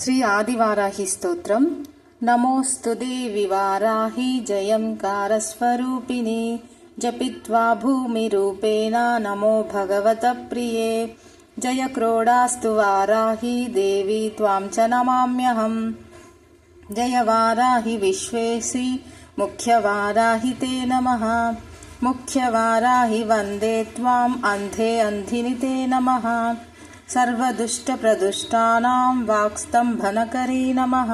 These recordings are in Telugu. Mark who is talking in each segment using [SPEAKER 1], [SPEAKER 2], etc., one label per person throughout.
[SPEAKER 1] श्री आदिवाराहि स्तोत्रम्। नमोऽस्तु देवि वाराहि जयंकारस्वरूपिणि जपित्वा भूमिरूपेण नमो भगवतप्रिये। जयक्रोडास्तु वाराहि देवि त्वां च नमाम्यहम्। जय वाराहि विश्वेशि मुख्यवाराहि ते नमः। मुख्यवाराहि वन्दे त्वाम् अन्धे अन्धिनि ते नमः। सर्वदुष्टप्रदुष्टानां वाक्स्तम्भनकरी नमः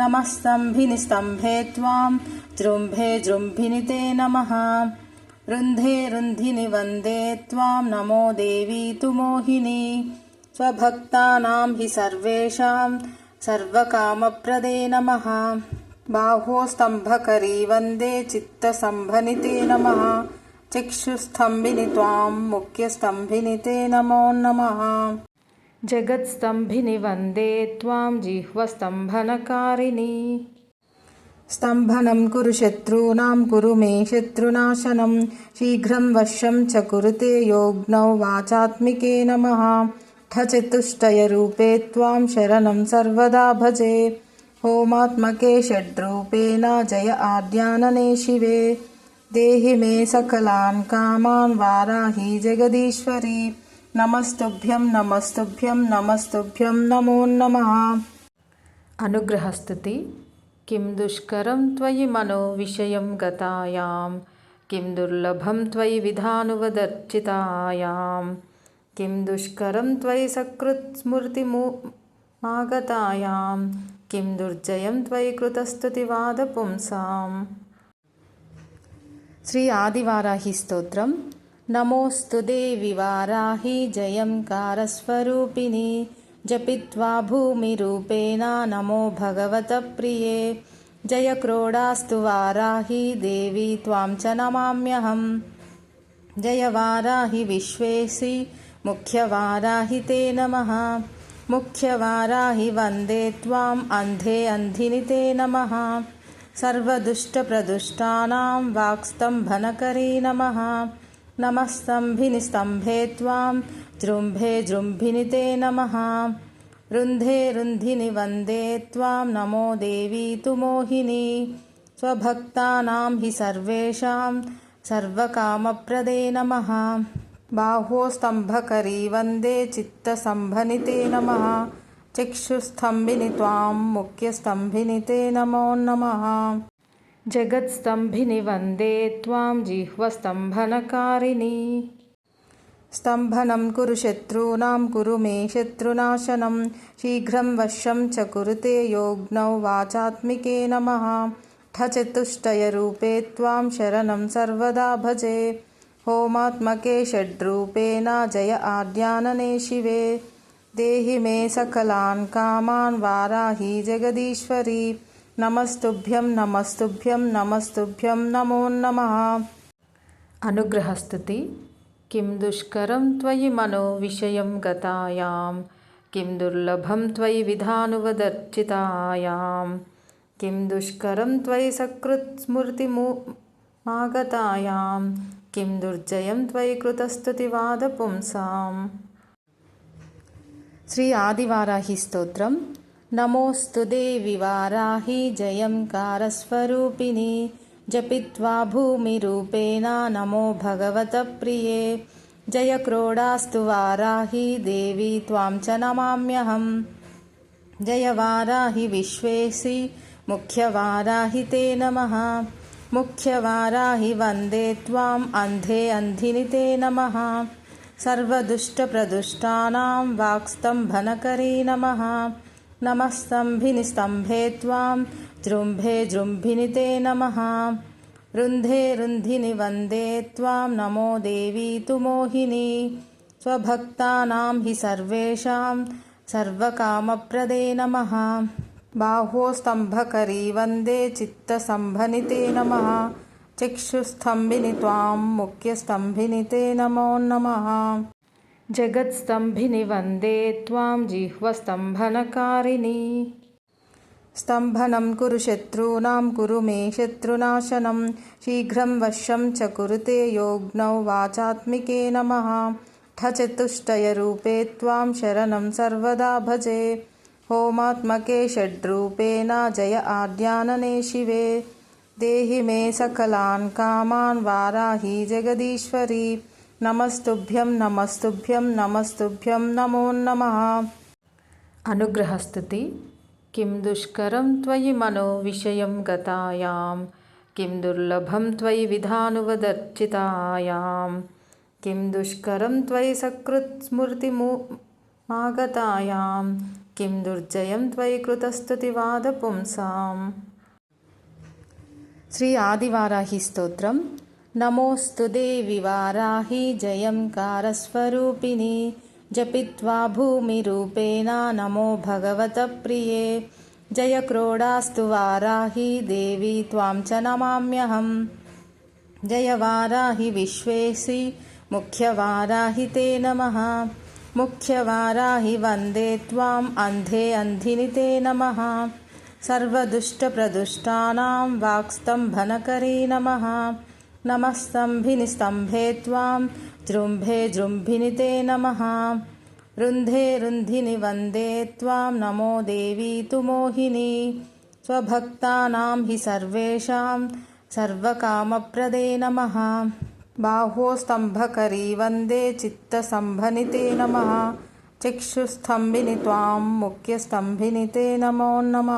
[SPEAKER 1] नमः स्तम्भिनि स्तम्भे त्वां जृम्भे जृम्भिनि ते नमः रुन्धे रुन्धिनि वन्दे त्वां नमो देवी तु मोहिनी स्वभक्तानां हि सर्वेषां सर्वकामप्रदे नमः बाहो स्तम्भकरी वन्दे चित्तसम्भनिते नमः चक्षुस्तम्भिनि त्वां मुख्यस्तम्भिनि ते नमो नमः।
[SPEAKER 2] जगत्स्तम्भिनि वंदे त्वां जिह्वस्तम्भनकारिणी।
[SPEAKER 1] स्तम्भनं कुरु शत्रूणां कुरु मे शत्रुनाशनं। शीघ्रं वश्यं च कुरुते योग्नौ वाचात्मिके नमः। ठचतुष्टयरूपे त्वां शरणं सर्वदा भजे। होमात्मके षड्रूपेण जय आद्यानने शिवे। देहि मे सकलान् कामान् वाराहि जगदीश्वरी। नमस्तुभ्यं नमस्तुभ्यं नमस्तुभ्यं नमो नमः।
[SPEAKER 2] अनुग्रहस्तुति। किं दुष्करं त्वयि मनो विषयं गतायां। किं दुर्लभं त्वयि विधानुवदर्चितायां। किं दुष्करं त्वयि सकृत्स्मृतिमागतायां किं दुर्जयं त्वयि कृतस्तुतिवादपुंसाम्
[SPEAKER 1] శ్రీ ఆదివారాహి స్తోత్రం. నమోస్తు దేవి వారాహి జయం కారస్వరూపిణి. జపిత్వా భూమిరూపేణ నమో భగవత ప్రియే. జయ క్రోడాస్తు వారాహి దేవి త్వాం చ నమామ్యహం. జయ వారాహి విశ్వేసి ముఖ్యవారాహి తే నమః. ముఖ్యవారాహి వందే త్వాం అంధే అంధిని తే నమః. सर्वदुष्टप्रदुष्टानां वाक्स्तम्भनकरी नमः नमः। स्तम्भिनि स्तम्भे त्वां, जृम्भे जृम्भिनि ते नमः। रुन्धे रुन्धिनि वंदे त्वां, नमो देवी तु मोहिनी। स्वभक्तानां हि सर्वेषां सर्वकामप्रदे नमः। बाह्वोस्तम्भकरी वंदे चित्तसम्भनि ते नमः। చక్షుస్తంభిని త్వాం ముఖ్యస్తంభిని తే నమో నమ
[SPEAKER 2] జగత్స్తంభిని వందే త్వాం జిహ్వస్తంభనకారిణి
[SPEAKER 1] స్తంభనం కురు శత్రూనాం కురు మే శత్రునాశనం శీఘ్రం వశం చ కురుతే యోగ్నౌ వాచాత్మికే నమ ఠచతుష్టయరూపే త్వాం శరణం సర్వదా భజే హోమాత్మకే షడ్రూపేణ జయ ఆద్యాననే శివే देहि मे सकलान् कामान् वाराहि जगदीश्वरी। नमस्तुभ्यं नमस्तुभ्यं नमस्तुभ्यं नमो नमः।
[SPEAKER 2] अनुग्रहस्तुति। किं दुष्करं त्वयि मनो विषयं गतायां। किं दुर्लभं त्वयि विधानुवदर्चितायां। किं दुष्करं त्वयि सकृत्स्मृतिमागतायां किं दुर्जयं त्वयि कृतस्तुतिवादपुंसाम्
[SPEAKER 1] శ్రీ ఆదివారాహి స్తోత్రం. నమోస్తు దేవి వారాహి జయం కారస్వరూపిణి. జపిత్వా భూమిరూపేణ నమో భగవత ప్రియే. జయ క్రోడాస్తు వారాహి దేవి త్వాం చ నమామ్యహం. జయ వారాహి విశ్వేసి ముఖ్యవారాహి తే నమః. ముఖ్యవారాహి వందే త్వాం అంధే అంధిని తే నమః. सर्वदुष्टप्रदुष्टानां वाक्स्तम्भनकरी नमः। नमः स्तम्भिनि स्तम्भे त्वां, जृम्भे जृम्भिनि ते नमः। रुन्धे रुन्धिनि वंदे त्वां, नमो देवी तु मोहिनी। स्वभक्तानां हि सर्वेषां सर्वकामप्रदे नमः। बाह्वोस्तम्भकरी वंदे चित्तसम्भनि ते नमः। చక్షుస్తంభిని త్వాం ముఖ్యస్తంభిని తే నమో నమ.
[SPEAKER 2] జగత్స్తంభిని వందే త్వాం జిహ్వస్తంభనకారిణి.
[SPEAKER 1] స్తంభనం కురు శత్రూనాం కురు మే శత్రునాశనం. శీఘ్రం వశం చ కురుతే యోగ్నౌ వాచాత్మికే నమ. ఠచతుష్టయరూపే త్వాం శరణం సర్వదా భజే. హోమాత్మకే షడ్రూపేణ జయ ఆజ్ఞాననే శివే. देहि मे सकलान् कामान् वाराही जगदीश्वरी। नमस्तुभ्यं नमस्तुभ्यं नमस्तुभ्यं नमो नमः।
[SPEAKER 2] अनुग्रहस्तुति। किं दुष्करं त्वयि मनोविषयं गतायां। किं दुर्लभं त्वयि विधानुवदर्चितायां। किं दुष्करं त्वयि सकृत् स्मृतिमुमागतायां किं दुर्जयं त्वयि कृतस्तुतिवादपुंसाम्।
[SPEAKER 1] శ్రీ ఆదివారాహి స్తోత్రం. నమోస్తు దేవి వారాహి జయం కారస్వరూపిణి. జపిత్వా భూమిరూపేణ నమో భగవత ప్రియే. జయ క్రోడాస్తు వారాహి దేవి త్వాం చ నమామ్యహం. జయ వారాహి విశ్వేసి ముఖ్యవారాహి తే నమః. ముఖ్యవారాహి వందే త్వాం అంధే అంధిని తే నమః. सर्वदुष्टप्रदुष्टानां वाक्स्तम्भनकरी नमः। नमः स्तम्भिनिस्तम्भे त्वां, जृम्भे जृम्भिनिते नमः। रुन्धे रुन्धिनि वंदे त्वां, नमो देवी तु मोहिनी। स्वभक्तानां हि सर्वेषां सर्वकामप्रदे नमः। बाहोस्तम्भकरी वंदे चित्तसम्भनिते नमः। చక్షుస్తంభిని త్వాం ముఖ్యస్తంభిని తే నమో నమ.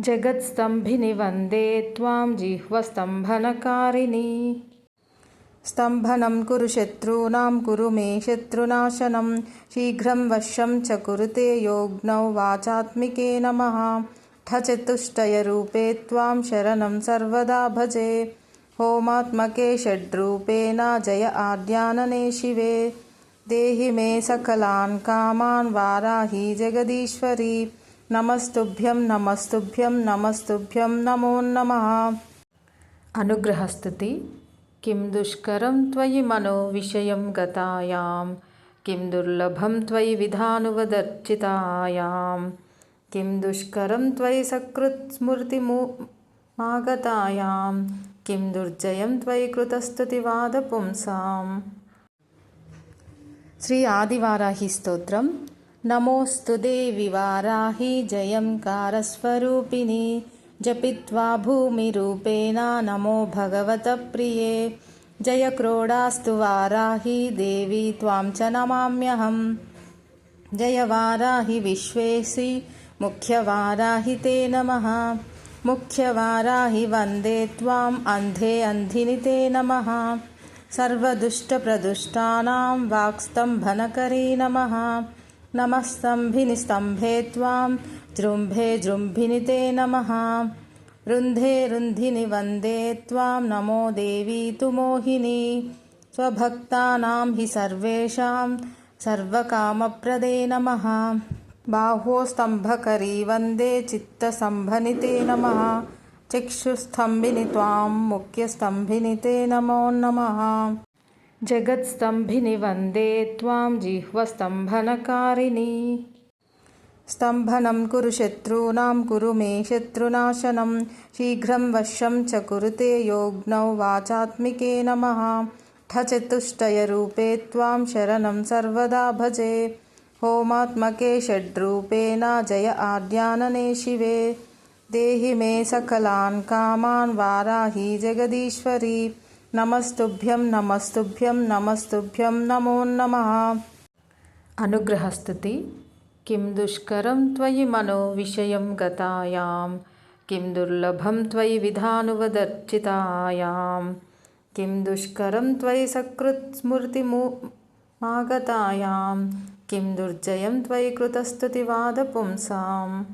[SPEAKER 2] జగత్స్తంభిని వందే త్వాం జిహ్వస్తంభనకారిణి.
[SPEAKER 1] స్తంభనం కురు శత్రూనాం కురు మే శత్రునాశనం. శీఘ్రం వశం చ కురుతే యోగ్నౌ వాచాత్మికే నమ. ఠచతుష్టయరూపే త్వాం శరణం సర్వదా భజే. హోమాత్మకే షడ్రూపేణ జయ ఆద్యాననే శివే. देहि मे सकलान् कामान् वाराहि जगदीश्वरी। नमस्तुभ्यं नमस्तुभ्यं नमस्तुभ्यं नमो नमः।
[SPEAKER 2] अनुग्रहस्तुति। किं दुष्करं त्वयि मनोविषयं गतायां। किं दुर्लभं त्वयि विधानुवदर्चितायां। किं दुष्करं त्वयि सकृत् स्मृतिमुमागतायां किं दुर्जयं त्वयि कृतस्तुतिवादपुंसाम्।
[SPEAKER 1] శ్రీ ఆదివారాహి స్తోత్రం. నమోస్తు దేవి వారాహి జయం కారస్వరూపిణి. జపిత్వా భూమిరూపేణ నమో భగవత ప్రియే. జయ క్రోడాస్తు వారాహి దేవి త్వాం చ నమామ్యహం. జయ వారాహి విశ్వేసి ముఖ్యవారాహి తే నమః. ముఖ్యవారాహి వందే త్వాం అంధే అంధిని తే నమః. सर्वदुष्टप्रदुष्टानां वाक्स्तम्भनकरी नमः। नमस्तम्भिनि स्तम्भे त्वां, जृम्भे जृम्भिनि ते नमः। रुन्धे रुन्धिनि वंदे त्वां, नमो देवी तु मोहिनी। स्वभक्तानां हि सर्वेषां सर्वकामप्रदे नमः। बाहोस्तम्भकरी वंदे चित्तसम्भनिते नमः। చక్షుస్తంభిని త్వాం ముఖ్యస్తంభిని తే నమో నమ
[SPEAKER 2] జగత్స్తంభిని వందే త్వాం జిహ్వస్తంభనకారిణి
[SPEAKER 1] స్తంభనం కురు శత్రూనాం కురు మే శత్రునాశనం శీఘ్రం వశం చ కురుతే యోగ్నౌ వాచాత్మికే నమ ఠచతుష్టయరూపే త్వాం శరణం సర్వదా భజే హోమాత్మకే షడ్రూపేణ జయ ఆద్యాననే శివే దేహి మే సకలాన్ కామాన్ వారాహి జగదీశ్వరి. నమస్తుభ్యం నమస్తుభ్యం నమస్తుభ్యం నమో నమ.
[SPEAKER 2] అనుగ్రహస్థుతి కిం దుష్కరం త్వయి మనో విషయం గతాయాం? కిం దుర్లభం త్వయి విధానువదర్చితాయాం? కిం దుష్కరం త్వయి సకృత్ స్మృతిము మాగతాయాం? కిం దుర్జయం త్వయి కృతస్థుతివాదపుంసాం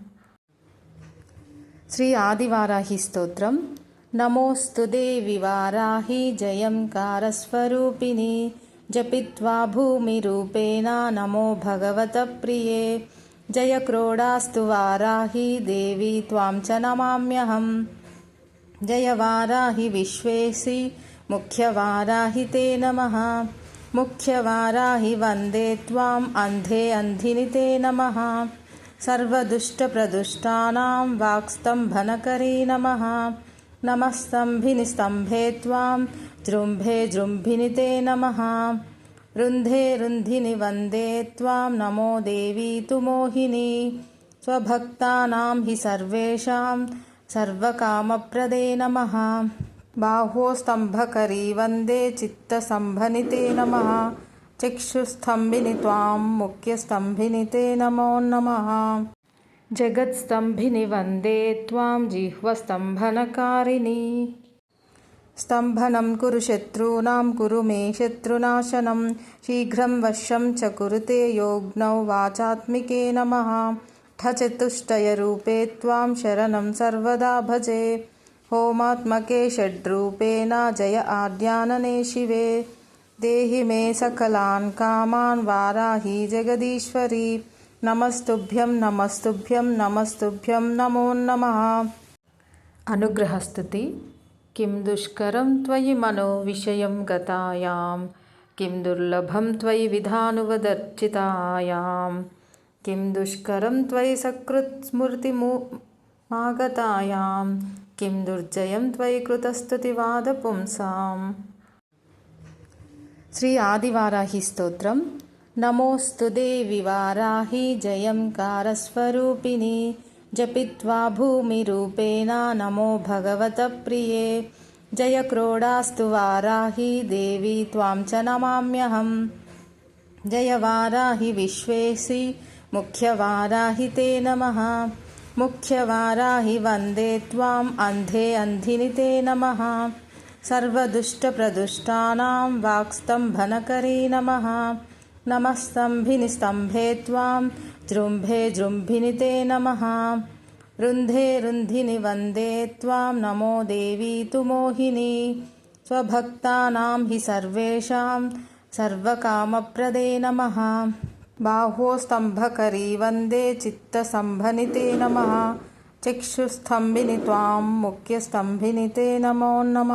[SPEAKER 1] శ్రీ ఆదివారాహి స్తోత్రం. నమోస్తు దేవి వారాహి జయం కారస్వరూపిణి. జపిత్వా భూమిరూపేణ నమో భగవత ప్రియే. జయ క్రోడాస్తు వారాహి దేవి త్వాం చ నమామ్యహం. జయ వారాహి విశ్వేసి ముఖ్యవారాహి తే నమ. ముఖ్యవారాహి వందే త్వాం అంధే అంధిని తే నమః. सर्वदुष्टप्रदुष्टानां वाक्स्तम्भनकरी नमः। नमः स्तम्भिनिस्तम्भे त्वां, जृम्भे जृम्भिनि ते नमः। रुन्धे रुन्धिनि वंदे त्वां, नमो देवी तु मोहिनी। स्वभक्तानां हि सर्वेषां सर्वकामप्रदे नमः। बाहोस्तम्भकरी वंदे चित्तसम्भनिते नमः। చిక్షుస్తంభిని త్వాం ముఖ్యస్తంభిని తే నమో నమ.
[SPEAKER 2] జగత్స్తంభిని వందే త్వాం జిహ్వస్తంభనకారిణి.
[SPEAKER 1] స్తంభనం కురు శత్రూనాం కురు మే శత్రునాశనం. శీఘ్రం వశం చ కురుతే యోగ్నౌ వాచాత్మికే నమ. ఠచతుష్టయరూపే త్వాం శరణం సర్వదా భజే. హోమాత్మకే షడ్రూపేణ జయ ఆజ్ఞాననే శివే. देहि मे सकलान् कामान् वाराहि जगदीश्वरी। नमस्तुभ्यं नमस्तुभ्यं नमस्तुभ्यं नमो नमः।
[SPEAKER 2] अनुग्रहस्तुति। किं दुष्करं त्वयि मनोविषयं गतायां। किं दुर्लभं त्वयि विधानुवदर्चितायां। किं दुष्करं त्वयि सकृत् स्मृतिमुमागतायां किं दुर्जयं त्वयि कृतस्तुतिवादपुंसाम्।
[SPEAKER 1] శ్రీ ఆదివారాహి స్తోత్రం. నమోస్తు దేవి వారాహి జయం కారస్వరూపిణి. జపిత్వా భూమిరూపేణ నమో భగవత ప్రియే. జయ క్రోడాస్తు వారాహి దేవి త్వాం చ నమామ్యహం. జయ వారాహి విశ్వేసి ముఖ్యవారాహి తే నమః. ముఖ్యవారాహి వందే త్వాం అంధే అంధిని తే నమః. सर्वदुष्टप्रदुष्टानां वाक्स्तम्भनकरी नमः। नमस्तम्भिनि स्तम्भे त्वां, जृम्भे जृम्भिनि ते नमः। रुन्धे रुन्धिनि वंदे त्वां, नमो देवी तु मोहिनी। स्वभक्तानां हि सर्वेषां सर्वकामप्रदे नमः। बाह्वोस्तम्भकरी वंदे चित्तसम्भनि ते नमः। చక్షుస్తంభిని త్వాం ముఖ్యస్తంభిని తే నమో నమ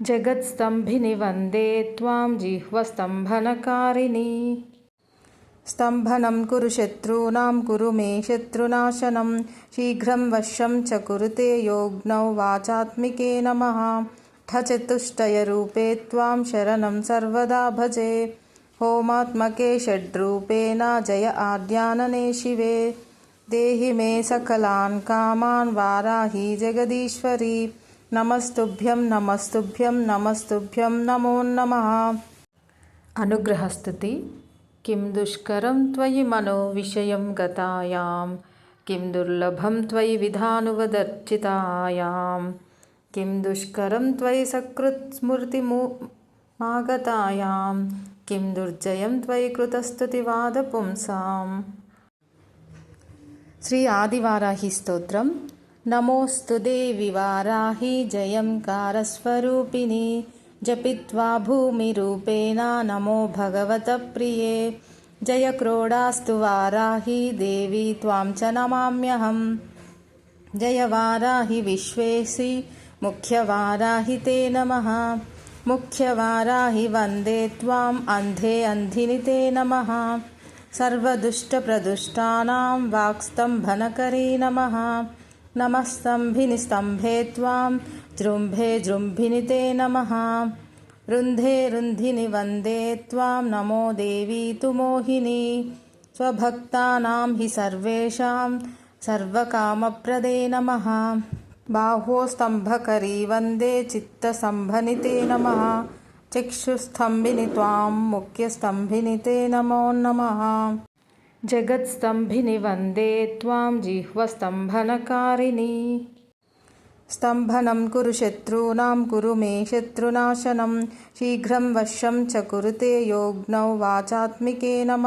[SPEAKER 2] జగత్స్తంభిని వందే త్వాం జిహ్వస్తంభనకారిణి
[SPEAKER 1] స్తంభనం కురు శత్రూనాం కురు మే శత్రునాశనం శీఘ్రం వశం చ కురుతే యోగ్నౌ వాచాత్మికే నమ ఠచతుష్టయరూపే త్వాం శరణం సర్వదా భజే హోమాత్మకే షడ్రూపేణ జయ ఆద్యాననే శివే देहि मे सकलान् कामान् वाराहि जगदीश्वरी। नमस्तुभ्यं नमस्तुभ्यं नमस्तुभ्यं नमो नमः।
[SPEAKER 2] अनुग्रहस्तुति। किं दुष्करं त्वयि मनोविषयं गतायां। किं दुर्लभं त्वयि विधानुवदर्चितायां। किं दुष्करं त्वयि सकृत् स्मृतिमुमागतायां किं दुर्जयं त्वयि कृतस्तुतिवादपुंसाम्।
[SPEAKER 1] శ్రీ ఆదివారాహి స్తోత్రం. నమోస్తు దేవి వారాహి జయం కారస్వరూపిణి. జపిత్వా భూమిరూపేణ నమో భగవత ప్రియే. జయ క్రోడాస్తు వారాహి దేవి త్వాం చ నమామ్యహం. జయ వారాహి విశ్వేసి ముఖ్యవారాహి తే నమః. ముఖ్యవారాహి వందే త్వాం అంధే అంధిని తే నమః. सर्वदुष्टप्रदुष्टानां वाक्स्तम्भनकरी नमः। नमस्तम्भिनि स्तम्भे त्वां, जृम्भे जृम्भिनि ते नमः। रुन्धे रुन्धिनि वंदे त्वां, नमो देवी तु मोहिनी। स्वभक्तानां हि सर्वेषां सर्वकामप्रदे नमः। बाह्वोस्तम्भकरी वंदे चित्तसम्भनि ते नमः। చక్షుస్తంభిని త్వాం ముఖ్యస్తంభిని తే నమో నమ
[SPEAKER 2] జగత్స్తంభిని వందే త్వాం జిహ్వస్తంభనకారిణి
[SPEAKER 1] స్తంభనం కురు శత్రూనాం కురు మే శత్రునాశనం శీఘ్రం వశం చ కురుతే యోగ్నౌ వాచాత్మికే నమ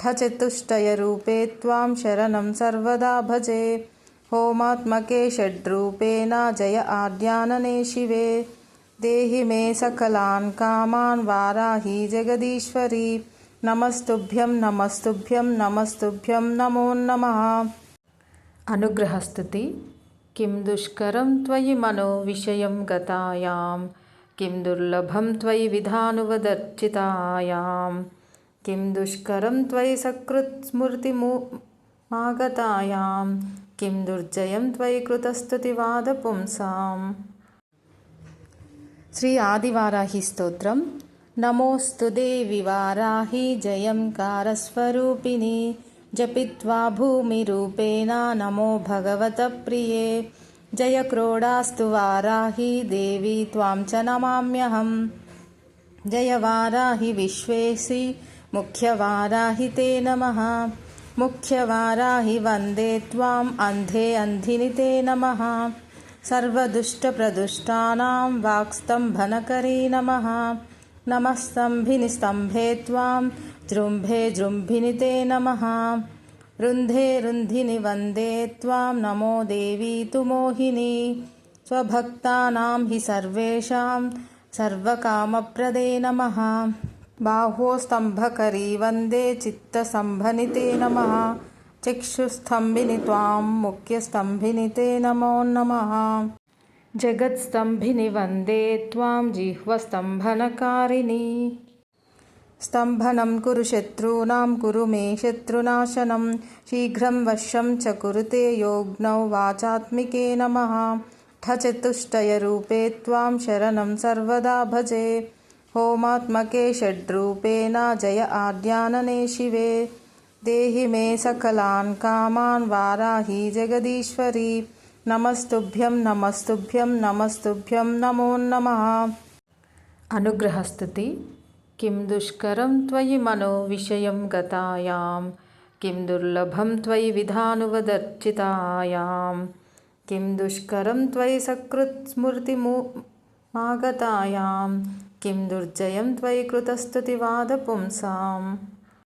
[SPEAKER 1] ఠచతుష్టయరూపే త్వాం శరణం సర్వదా భజే హోమాత్మకే షడ్రూపేణ జయ ఆద్యాననే శివే దేహి మే సకలాన్ కామాన్ వారాహి జగదీశ్వరి. నమస్తుభ్యం నమస్తుభ్యం నమస్తుభ్యం నమో నమ.
[SPEAKER 2] అనుగ్రహస్థుతి కిం దుష్కరం త్వయి మనో విషయం గతాయాం? కిం దుర్లభం త్వయి విధానువదర్చితాయాం? కిం దుష్కరం త్వయి సకృత్ స్మృతిము మాగతాయాం? కిం దుర్జయం త్వయి కృతస్థుతివాదపుంసాం
[SPEAKER 1] శ్రీ ఆదివారాహి స్తోత్రం. నమోస్తు దేవి వారాహి జయం కారస్వరూపిణి. జపిత్వా భూమిరూపేణ నమో భగవత ప్రియే. జయ క్రోడాస్తు వారాహి దేవి త్వాం చ నమామ్యహం. జయ వారాహి విశ్వేసి ముఖ్యవారాహి తే నమ. ముఖ్యవారాహి వందే త్వాం అంధే అంధిని తే నమ. सर्वदुष्टप्रदुष्टानां वाक्स्तम्भनकरे नमः। नमः स्तम्भिनि स्तम्भे त्वां, जृम्भे जृम्भिनि ते नमः। रुन्धे रुन्धिनि वंदे त्वां, नमो देवी तु मोहिनी। स्वभक्तानां हि सर्वेषां सर्वकामप्रदे नमः। बाह्वोस्तम्भकरी वंदे चित्तस्तम्भनिते नमः। చిక్షుస్తంభిని త్వాం ముఖ్యస్తంభిని తే నమో నమ.
[SPEAKER 2] జగత్స్తంభిని వందే త్వాం జిహ్వస్తంభనకారిణి.
[SPEAKER 1] స్తంభనం కురు శత్రూనాం కురు మే శత్రునాశనం. శీఘ్రం వశం చ కురుతే యోగ్నౌ వాచాత్మికే నమ. ఠచతుష్టయరూపే త్వాం శరణం సర్వదా భజే. హోమాత్మకే షడ్రూపేణ జయ ఆద్యాననే శివే. देहि मे सकलान् कामान् वाराही जगदीश्वरी। नमस्तुभ्यं नमस्तुभ्यं नमस्तुभ्यं नमो नमः।
[SPEAKER 2] अनुग्रहस्तुति। किं दुष्करं त्वयि मनोविषयं गतायां। किं दुर्लभं त्वयि विधानुवदर्चितायां। किं दुष्करं त्वयि सकृत् स्मृतिमुमागतायां किं दुर्जयं त्वयि कृतस्तुतिवादपुंसाम्।